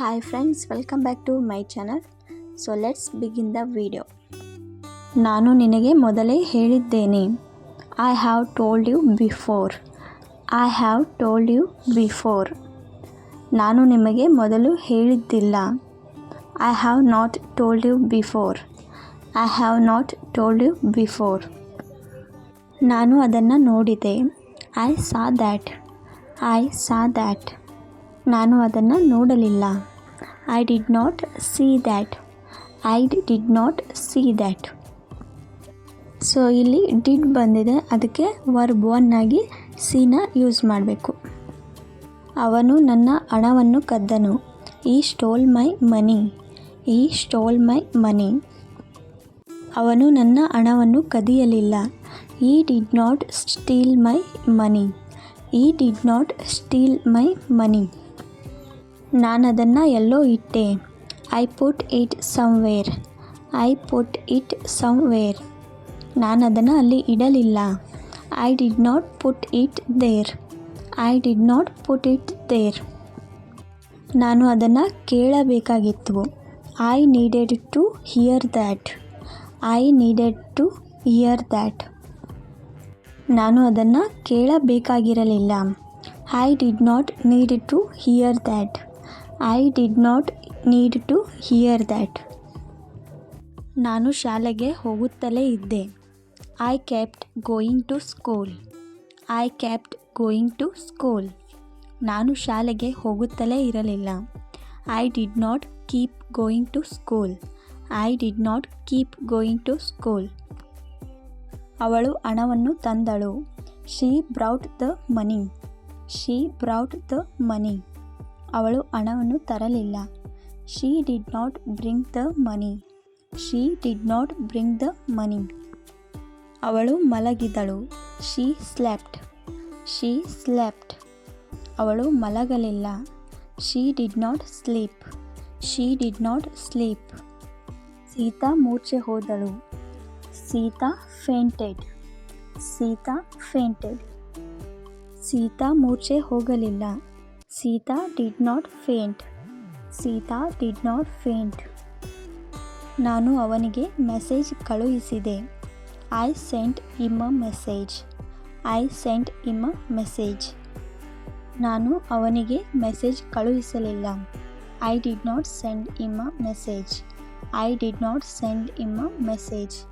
Hi friends welcome back to my channel so let's begin the video ನಾನು ನಿನಗೆ ಮೊದಲೇ ಹೇಳಿದ್ದೇನೆ. I have told you before I have told you before ನಾನು ನಿಮಗೆ ಮೊದಲು ಹೇಳಿದ್ದಿಲ್ಲ. I have not told you before I have not told you before ನಾನು ಅದನ್ನು ನೋಡಿದೆ. I saw that I saw that ನಾನು ಅದನ್ನು ನೋಡಲಿಲ್ಲ. I did not see that I did not see that so ಇಲ್ಲಿ ಡಿಡ್ ಬಂದಿದೆ. ಅದಕ್ಕೆ ವರ್ಬ್ ಆಗಿ ಸೀನ ಯೂಸ್ ಮಾಡಬೇಕು. ಅವನು ನನ್ನ ಹಣವನ್ನು ಕದ್ದನು. ಈ ಸ್ಟೋಲ್ ಮೈ ಮನಿ ಈ ಸ್ಟೋಲ್ ಮೈ ಮನಿ ಅವನು ನನ್ನ ಹಣವನ್ನು ಕದಿಯಲಿಲ್ಲ. He did not steal my money he did not steal my money ನಾನು ಅದನ್ನು ಎಲ್ಲೋ ಇಟ್ಟೆ. I put it somewhere I put it somewhere ನಾನು ಅದನ್ನು ಅಲ್ಲಿ ಇಡಲಿಲ್ಲ. I did not put it there I did not put it there ನಾನು ಅದನ್ನು ಕೇಳಬೇಕಾಗಿತ್ತು. I needed to hear that I needed to hear that ನಾನು ಅದನ್ನು ಕೇಳಬೇಕಾಗಿರಲಿಲ್ಲ. I did not need to hear that I did not need to hear that ನಾನು ಶಾಲೆಗೆ ಹೋಗುತ್ತಲೇ ಇದ್ದೆ. I kept going to school I kept going to school ನಾನು ಶಾಲೆಗೆ ಹೋಗುತ್ತಲೇ ಇರಲಿಲ್ಲ. I did not keep going to school I did not keep going to school ಅವಳು ಹಣವನ್ನು ತಂದಳು. She brought the money she brought the money ಅವಳು ಹಣವನ್ನು ತರಲಿಲ್ಲ. She did not bring the money she did not bring the money ಅವಳು ಮಲಗಿದಳು. She slept she slept ಅವಳು ಮಲಗಲಿಲ್ಲ. She did not sleep she did not sleep Sita ಮೂರ್ಛೆ ಹೋದಳು. Sita fainted Sita fainted Sita ಮೂರ್ಛೆ ಹೋಗಲಿಲ್ಲ. Sita did not faint. Sita did not faint. ನಾನು ಅವನಿಗೆ message ಕಳುಹಿಸಿದೆ. I sent him a message. I sent him a message. ನಾನು ಅವನಿಗೆ message ಕಳುಹಿಸಲಿಲ್ಲ. I did not send him a message. I did not send him a message.